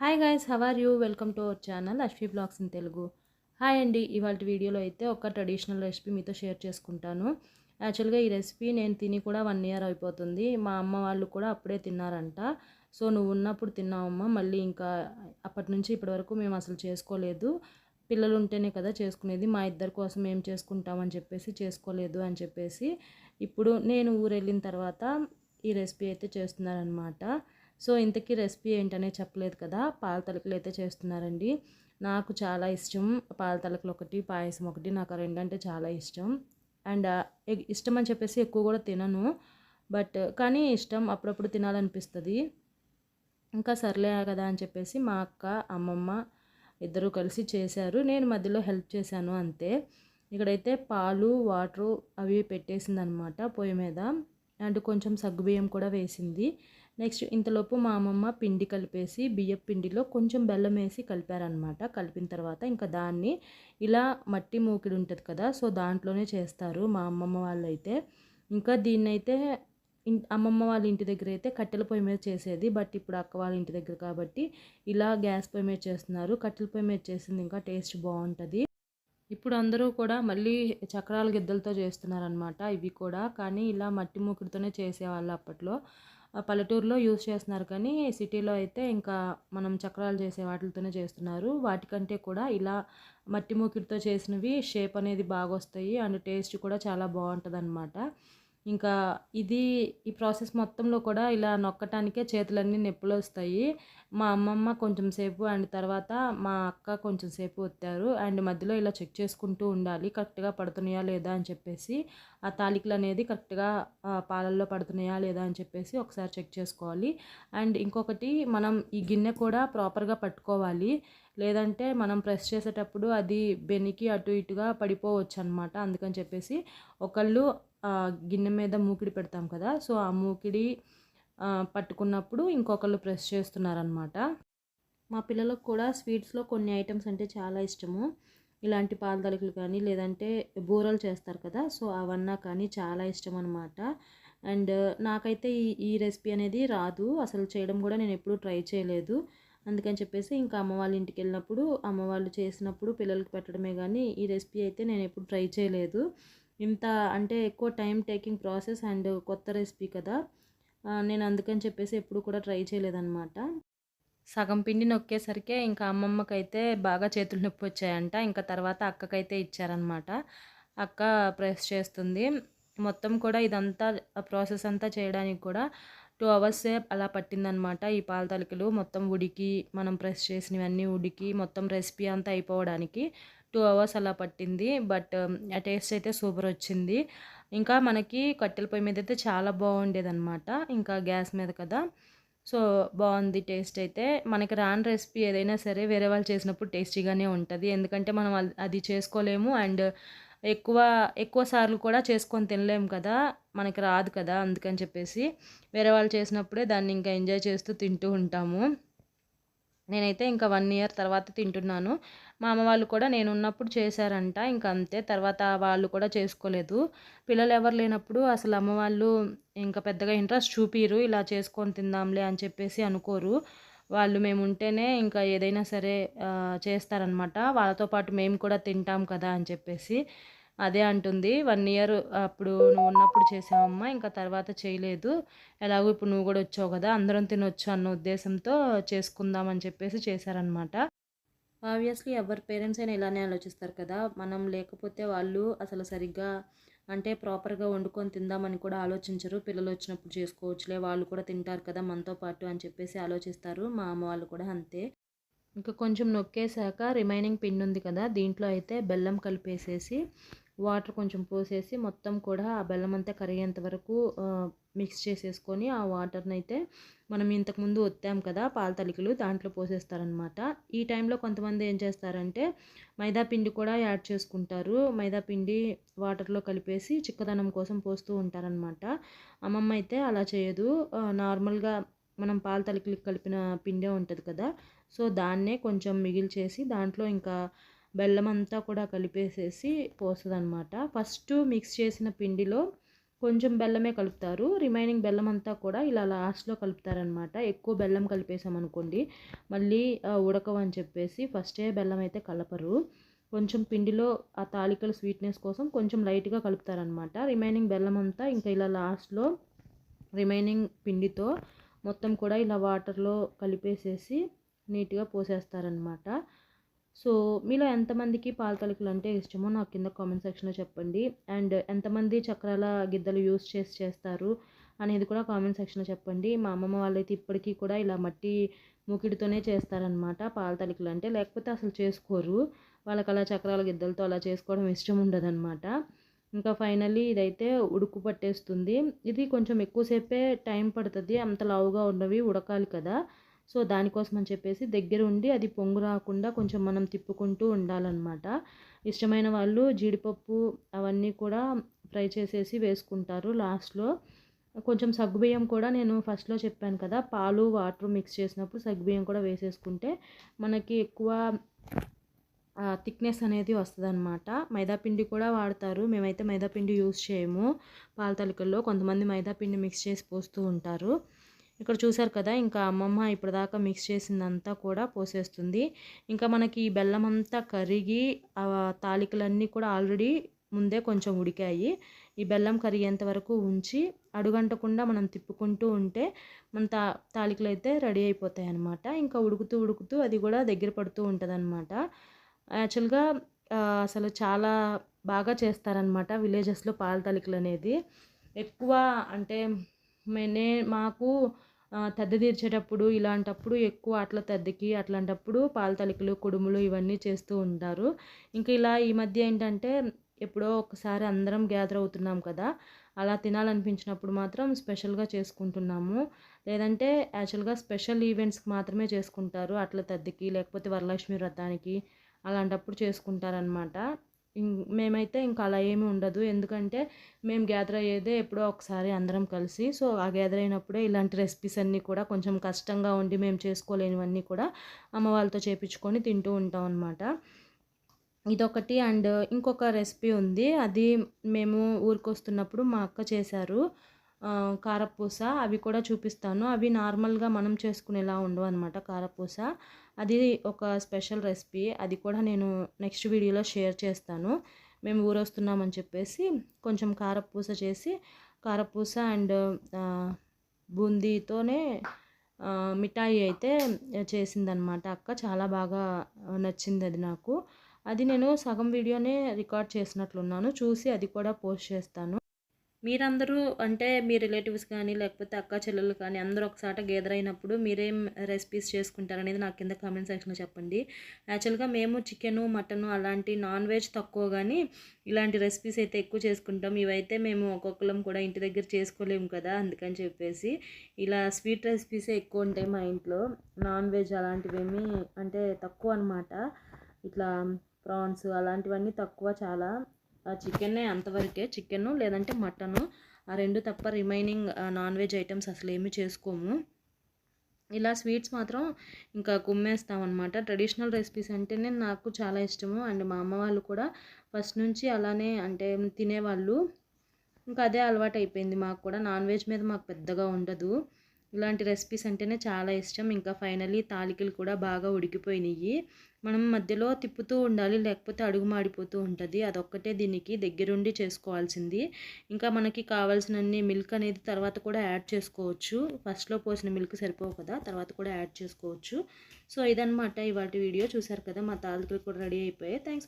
Hi guys how are you welcome to our channel Ashwi vlogs in Telugu hi అండి ఇవాళ వీడియోలో అయితే ఒక ట్రెడిషనల్ రెసిపీ మీతో షేర్ చేసుకుంటాను. యాక్చువల్గా ఈ రెసిపీ నేను తిని కూడా వన్ ఇయర్ అయిపోతుంది. మా అమ్మ వాళ్ళు కూడా అప్పుడే తిన్నారంట. సో నువ్వు ఉన్నప్పుడు తిన్నావమ్మా మళ్ళీ ఇంకా అప్పటి నుంచి ఇప్పటి వరకు మేము అసలు చేసుకోలేదు. పిల్లలు ఉంటేనే కదా చేసుకునేది మా ఇద్దరి కోసం ఏం చేసుకుంటామని చెప్పేసి చేసుకోలేదు అని చెప్పేసి. ఇప్పుడు నేను ఊరు వెళ్ళిన తర్వాత ఈ రెసిపీ అయితే చేస్తున్నారనమాట సో ఇంతకీ రెసిపీ ఏంటనే చెప్పలేదు కదా పాల తలకలు అయితే చేస్తున్నారండి. నాకు చాలా ఇష్టం పాల తలకలు ఒకటి పాయసం ఒకటి నాకు ఆ రెండంటే చాలా ఇష్టం. అండ్ ఇష్టం అని చెప్పేసి ఎక్కువ కూడా తినను. బట్ కానీ ఇష్టం అప్పుడప్పుడు తినాలనిపిస్తుంది. ఇంకా సర్లే కదా అని చెప్పేసి మా అక్క అమ్మమ్మ ఇద్దరు కలిసి చేశారు. నేను మధ్యలో హెల్ప్ చేశాను అంతే. ఇక్కడైతే పాలు వాటరు అవి పెట్టేసింది అనమాట పొయ్యి మీద. అండ్ కొంచెం సగ్గుబియ్యం కూడా వేసింది. నెక్స్ట్ ఇంతలోపు మా అమ్మమ్మ పిండి కలిపేసి బియ్యం పిండిలో కొంచెం బెల్లం వేసి కలిపారనమాట కలిపిన తర్వాత ఇంకా దాన్ని ఇలా మట్టి మూకిడి ఉంటుంది కదా సో దాంట్లోనే చేస్తారు మా అమ్మమ్మ వాళ్ళు అయితే ఇంకా దీన్నైతే అమ్మమ్మ వాళ్ళ ఇంటి దగ్గర అయితే కట్టెల పొయ్యి మీద చేసేది బట్ ఇప్పుడు అక్క వాళ్ళ ఇంటి దగ్గర కాబట్టి ఇలా గ్యాస్ పొయ్యి మీద చేస్తున్నారు. కట్టెల పొయ్యి మీద చేసింది ఇంకా టేస్ట్ బాగుంటుంది. ఇప్పుడు అందరూ కూడా మళ్ళీ చక్రాల గిద్దలతో చేస్తున్నారనమాట ఇవి కూడా. కానీ ఇలా మట్టి మూకుడితోనే చేసేవాళ్ళు అప్పట్లో. పల్లెటూరులో యూజ్ చేస్తున్నారు. కానీ సిటీలో అయితే ఇంకా మనం చక్రాలు చేసే వాటితోనే చేస్తున్నారు. వాటికంటే కూడా ఇలా మట్టి మూకిడితో చేసినవి షేప్ అనేది బాగా వస్తాయి అండ్ టేస్ట్ కూడా చాలా బాగుంటుంది అనమాట ఇంకా ఇది ఈ ప్రాసెస్ మొత్తంలో కూడా ఇలా నొక్కటానికే చేతులన్నీ నొప్పులు వస్తాయి. మా అమ్మమ్మ కొంచెం సేపు అండ్ తర్వాత మా అక్క కొంచెం సేపు వచ్చారు అండ్ మధ్యలో ఇలా చెక్ చేసుకుంటూ ఉండాలి. కరెక్ట్గా పడుతున్నాయా లేదా అని చెప్పేసి ఆ తాలికలు అనేది కరెక్ట్గా పాలల్లో పడుతున్నాయా లేదా అని చెప్పేసి ఒకసారి చెక్ చేసుకోవాలి. అండ్ ఇంకొకటి మనం ఈ గిన్నె కూడా ప్రాపర్గా పట్టుకోవాలి. లేదంటే మనం ప్రెస్ చేసేటప్పుడు అది బెనికి అటు ఇటుగా పడిపోవచ్చు అనమాట అందుకని చెప్పేసి ఒకళ్ళు గిన్నె మీద మూకిడి పెడతాం కదా సో ఆ మూకిడి పట్టుకున్నప్పుడు ఇంకొకళ్ళు ప్రెస్ చేస్తున్నారనమాట మా పిల్లలకు కూడా స్వీట్స్లో కొన్ని ఐటమ్స్ అంటే చాలా ఇష్టము. ఇలాంటి పాల కానీ లేదంటే బూరలు చేస్తారు కదా సో అవన్నా కానీ చాలా ఇష్టం అనమాట అండ్ నాకైతే ఈ ఈ రెసిపీ అనేది రాదు. అసలు చేయడం కూడా నేను ఎప్పుడూ ట్రై చేయలేదు. అందుకని చెప్పేసి ఇంకా అమ్మ వాళ్ళ ఇంటికి వెళ్ళినప్పుడు అమ్మ వాళ్ళు చేసినప్పుడు పిల్లలకి పెట్టడమే కానీ ఈ రెసిపీ అయితే నేను ఎప్పుడు ట్రై చేయలేదు. ఇంత అంటే ఎక్కువ టైం టేకింగ్ ప్రాసెస్ అండ్ కొత్త రెసిపీ కదా. నేను అందుకని చెప్పేసి ఎప్పుడు కూడా ట్రై చేయలేదన్నమాట. సగం పిండి నొక్కేసరికే ఇంకా అమ్మమ్మకైతే బాగా చేతులు నొప్పి వచ్చాయంట. ఇంకా తర్వాత అక్కకైతే ఇచ్చారనమాట అక్క ప్రెస్ చేస్తుంది. మొత్తం కూడా ఇదంతా ప్రాసెస్ అంతా చేయడానికి కూడా టూ అవర్స్ అలా పట్టిందనమాట ఈ పాల తలికలు మొత్తం ఉడికి మనం ప్రెస్ చేసినవన్నీ ఉడికి మొత్తం రెసిపీ అంతా అయిపోవడానికి. టూ అవర్స్ అలా పట్టింది. బట్ ఆ టేస్ట్ అయితే సూపర్ వచ్చింది. ఇంకా మనకి కట్టెల పొయ్యి మీద అయితే చాలా బాగుండేది అనమాట ఇంకా గ్యాస్ మీద కదా. సో బాగుంది టేస్ట్ అయితే. మనకి రాని రెసిపీ ఏదైనా సరే వేరే వాళ్ళు చేసినప్పుడు టేస్టీగానే ఉంటుంది. ఎందుకంటే మనం అది చేసుకోలేము. అండ్ ఎక్కువ ఎక్కువ సార్లు కూడా చేసుకొని తినలేము కదా. మనకి రాదు కదా. అందుకని చెప్పేసి వేరే వాళ్ళు చేసినప్పుడే దాన్ని ఇంకా ఎంజాయ్ చేస్తూ తింటూ ఉంటాము. నేనైతే ఇంకా వన్ ఇయర్ తర్వాత తింటున్నాను. మా అమ్మ వాళ్ళు కూడా నేను ఉన్నప్పుడు చేశారంట ఇంకా అంతే. తర్వాత వాళ్ళు కూడా చేసుకోలేదు. పిల్లలు ఎవరు లేనప్పుడు అసలు అమ్మ వాళ్ళు ఇంకా పెద్దగా ఇంట్రెస్ట్ చూపిరు ఇలా చేసుకొని తిందాంలే అని చెప్పేసి అనుకోరు. వాళ్ళు మేము ఉంటేనే ఇంకా ఏదైనా సరే చేస్తారనమాట వాళ్ళతో పాటు మేము కూడా తింటాం కదా అని చెప్పేసి. అదే అంటుంది. వన్ ఇయర్ అప్పుడు నువ్వు ఉన్నప్పుడు చేసావమ్మా ఇంకా తర్వాత చేయలేదు. ఎలాగో ఇప్పుడు నువ్వు కూడా వచ్చావు కదా అందరం తినొచ్చు అన్న ఉద్దేశంతో చేసుకుందామని చెప్పేసి చేశారనమాట ఆబ్వియస్లీ ఎవరి పేరెంట్స్ అయినా ఇలానే ఆలోచిస్తారు కదా. మనం లేకపోతే వాళ్ళు అసలు సరిగ్గా అంటే ప్రాపర్గా వండుకొని తిందామని కూడా ఆలోచించరు. పిల్లలు వచ్చినప్పుడు చేసుకోవచ్చులే వాళ్ళు కూడా తింటారు కదా మనతో పాటు అని చెప్పేసి ఆలోచిస్తారు. మా అమ్మ వాళ్ళు కూడా అంతే. ఇంకా కొంచెం నొక్కేసాక రిమైనింగ్ పిండి ఉంది కదా దీంట్లో అయితే బెల్లం కలిపేసేసి వాటర్ కొంచెం పోసేసి మొత్తం కూడా ఆ బెల్లం అంతా కరిగేంత వరకు మిక్స్ చేసేసుకొని ఆ వాటర్ని అయితే మనం ఇంతకుముందు వత్తాం కదా పాల తలికలు దాంట్లో పోసేస్తారనమాట ఈ టైంలో కొంతమంది ఏం చేస్తారంటే మైదా పిండి కూడా యాడ్ చేసుకుంటారు. మైదా పిండి వాటర్లో కలిపేసి చిక్కదనం కోసం పోస్తూ ఉంటారనమాట అమ్మమ్మ అయితే అలా చేయదు. నార్మల్గా మనం పాల తలికలు కలిపిన పిండే ఉంటుంది కదా సో దాన్నే కొంచెం మిగిల్చేసి దాంట్లో ఇంకా బెల్లం అంతా కూడా కలిపేసేసి పోస్తుంది అనమాట ఫస్ట్ మిక్స్ చేసిన పిండిలో కొంచెం బెల్లమే కలుపుతారు. రిమైనింగ్ బెల్లం అంతా కూడా ఇలా లాస్ట్లో కలుపుతారనమాట ఎక్కువ బెల్లం కలిపేసామనుకోండి మళ్ళీ ఉడకవని చెప్పేసి ఫస్టే బెల్లం అయితే కలపరు. కొంచెం పిండిలో ఆ తాలికల స్వీట్నెస్ కోసం కొంచెం లైట్గా కలుపుతారనమాట రిమైనింగ్ బెల్లం అంతా ఇంకా ఇలా లాస్ట్లో రిమైనింగ్ పిండితో మొత్తం కూడా ఇలా వాటర్లో కలిపేసేసి నీట్గా పోసేస్తారనమాట సో మీలో ఎంతమందికి పాల తలుకులు అంటే ఇష్టమో నాకు కింద కామెంట్ సెక్షన్లో చెప్పండి. అండ్ ఎంతమంది చక్రాల గిద్దలు యూస్ చేసి చేస్తారు అనేది కూడా కామెంట్ సెక్షన్లో చెప్పండి. మా అమ్మమ్మ వాళ్ళైతే ఇప్పటికీ కూడా ఇలా మట్టి మూకిడితోనే చేస్తారనమాట పాల తలుకులు అంటే. లేకపోతే అసలు చేసుకోరు. వాళ్ళకి అలా చక్రాల గిద్దలతో అలా చేసుకోవడం ఇష్టం ఉండదన్నమాట. ఇంకా ఫైనల్లీ ఇదైతే ఉడుకు పట్టేస్తుంది. ఇది కొంచెం ఎక్కువసేపే టైం పడుతుంది. అంత లావుగా ఉన్నవి ఉడకాలి కదా. సో దానికోసం అని చెప్పేసి దగ్గర ఉండి అది పొంగు రాకుండా కొంచెం మనం తిప్పుకుంటూ ఉండాలన్నమాట. ఇష్టమైన వాళ్ళు జీడిపప్పు అవన్నీ కూడా ఫ్రై చేసేసి వేసుకుంటారు లాస్ట్లో. కొంచెం సగ్గుబియ్యం కూడా నేను ఫస్ట్లో చెప్పాను కదా పాలు వాటర్ మిక్స్ చేసినప్పుడు సగ్గుబియ్యం కూడా వేసేసుకుంటే మనకి ఎక్కువ థిక్నెస్ అనేది వస్తుంది అనమాట మైదాపిండి కూడా వాడతారు. మేమైతే మైదాపిండి యూస్ చేయము. పాల తలికల్లో కొంతమంది మైదాపిండి మిక్స్ చేసి పోస్తూ ఉంటారు. ఇక్కడ చూసారు కదా ఇంకా అమ్మమ్మ ఇప్పటిదాకా మిక్స్ చేసిందంతా కూడా పోసేస్తుంది. ఇంకా మనకి ఈ బెల్లం అంతా కరిగి ఆ తాలికలన్నీ కూడా ఆల్రెడీ ముందే కొంచెం ఉడికాయి. ఈ బెల్లం కరిగేంత వరకు ఉంచి అడుగంటకుండా మనం తిప్పుకుంటూ ఉంటే మన తా తాలికలు అయితే రెడీ అయిపోతాయి అనమాట ఇంకా ఉడుకుతూ ఉడుకుతూ అది కూడా దగ్గర పడుతూ ఉంటుంది అనమాట యాక్చువల్గా అసలు చాలా బాగా చేస్తారనమాట విలేజెస్లో పాల తాలికలు అనేది ఎక్కువ అంటే నే మాకు తీర్చేటప్పుడు ఇలాంటప్పుడు ఎక్కువ అట్ల తద్దికి అట్లాంటప్పుడు పాల తలికలు కుడుములు ఇవన్నీ చేస్తూ ఉంటారు. ఇంకా ఇలా ఈ మధ్య ఏంటంటే ఎప్పుడో ఒకసారి అందరం గ్యాదర్ అవుతున్నాం కదా అలా తినాలనిపించినప్పుడు మాత్రం స్పెషల్గా చేసుకుంటున్నాము. లేదంటే యాక్చువల్గా స్పెషల్ ఈవెంట్స్కి మాత్రమే చేసుకుంటారు అట్ల తద్దికి లేకపోతే వరలక్ష్మి వ్రతానికి అలాంటప్పుడు చేసుకుంటారనమాట మేమైతే ఇంకా అలా ఏమీ ఉండదు. ఎందుకంటే మేము గ్యాదర్ అయ్యేదే ఎప్పుడో ఒకసారి అందరం కలిసి. సో ఆ గ్యాదర్ అయినప్పుడే ఇలాంటి రెసిపీస్ అన్నీ కూడా కొంచెం కష్టంగా ఉండి మేము చేసుకోలేనివన్నీ కూడా అమ్మ వాళ్ళతో చేపించుకొని తింటూ ఉంటాం అనమాట ఇదొకటి. అండ్ ఇంకొక రెసిపీ ఉంది. అది మేము ఊరికొస్తున్నప్పుడు మా అక్క చేశారు. కారపూస అవి కూడా చూపిస్తాను. అవి నార్మల్గా మనం చేసుకునేలా ఉండవు అనమాట కారపూస. అది ఒక స్పెషల్ రెసిపీ. అది కూడా నేను నెక్స్ట్ వీడియోలో షేర్ చేస్తాను. మేము ఊరొస్తున్నామని చెప్పేసి కొంచెం కారపూస చేసి కారపూస అండ్ బూందీతోనే మిఠాయి అయితే చేసిందనమాట అక్క. చాలా బాగా నచ్చింది అది నాకు. అది నేను సగం వీడియోనే రికార్డ్ చేసినట్లున్నాను. చూసి అది కూడా పోస్ట్ చేస్తాను. మీరందరూ అంటే మీ రిలేటివ్స్ కానీ లేకపోతే అక్క చెల్లెలు కానీ అందరూ ఒకసారి గేదర్ అయినప్పుడు మీరేం రెసిపీస్ చేసుకుంటారనేది నాకు కింద కామెంట్ సెక్షన్లో చెప్పండి. యాక్చువల్గా మేము చికెను మటను అలాంటి నాన్ వెజ్ తక్కువ కానీ ఇలాంటి రెసిపీస్ అయితే ఎక్కువ చేసుకుంటాం. ఇవైతే మేము ఒక్కొక్కరం కూడా ఇంటి దగ్గర చేసుకోలేము కదా అందుకని చెప్పేసి. ఇలా స్వీట్ రెసిపీసే ఎక్కువ ఉంటాయి మా ఇంట్లో. నాన్ వెజ్ అలాంటివేమీ అంటే తక్కువ అనమాట ఇట్లా ప్రాన్స్ అలాంటివన్నీ తక్కువ చాలా. చికెన్నే అంతవరకే చికెను లేదంటే మటను ఆ రెండు తప్ప రిమైనింగ్ నాన్ వెజ్ ఐటమ్స్ అసలు ఏమి చేసుకోము. ఇలా స్వీట్స్ మాత్రం ఇంకా కుమ్మేస్తామన్నమాట. ట్రెడిషనల్ రెసిపీస్ అంటేనే నాకు చాలా ఇష్టము. అండ్ మా అమ్మ వాళ్ళు కూడా ఫస్ట్ నుంచి అలానే అంటే తినేవాళ్ళు. ఇంకా అదే అలవాటు అయిపోయింది మాకు కూడా. నాన్ వెజ్ మీద మాకు పెద్దగా ఉండదు. ఇలాంటి రెసిపీస్ అంటేనే చాలా ఇష్టం. ఇంకా ఫైనలీ తాలికలు కూడా బాగా ఉడికిపోయినాయి మనం మధ్యలో తిప్పుతూ ఉండాలి లేకపోతే అడుగు మాడిపోతూ ఉంటుంది. అదొక్కటే దీనికి దగ్గరుండి చేసుకోవాల్సింది. ఇంకా మనకి కావాల్సినన్ని మిల్క్ అనేది తర్వాత కూడా యాడ్ చేసుకోవచ్చు. ఫస్ట్లో పోసిన మిల్క్ సరిపోవు కదా తర్వాత కూడా యాడ్ చేసుకోవచ్చు. సో ఇదనమాట ఇవాటి వీడియో. చూసారు కదా మా తాలికలు కూడా రెడీ అయిపోయాయి. థ్యాంక్స్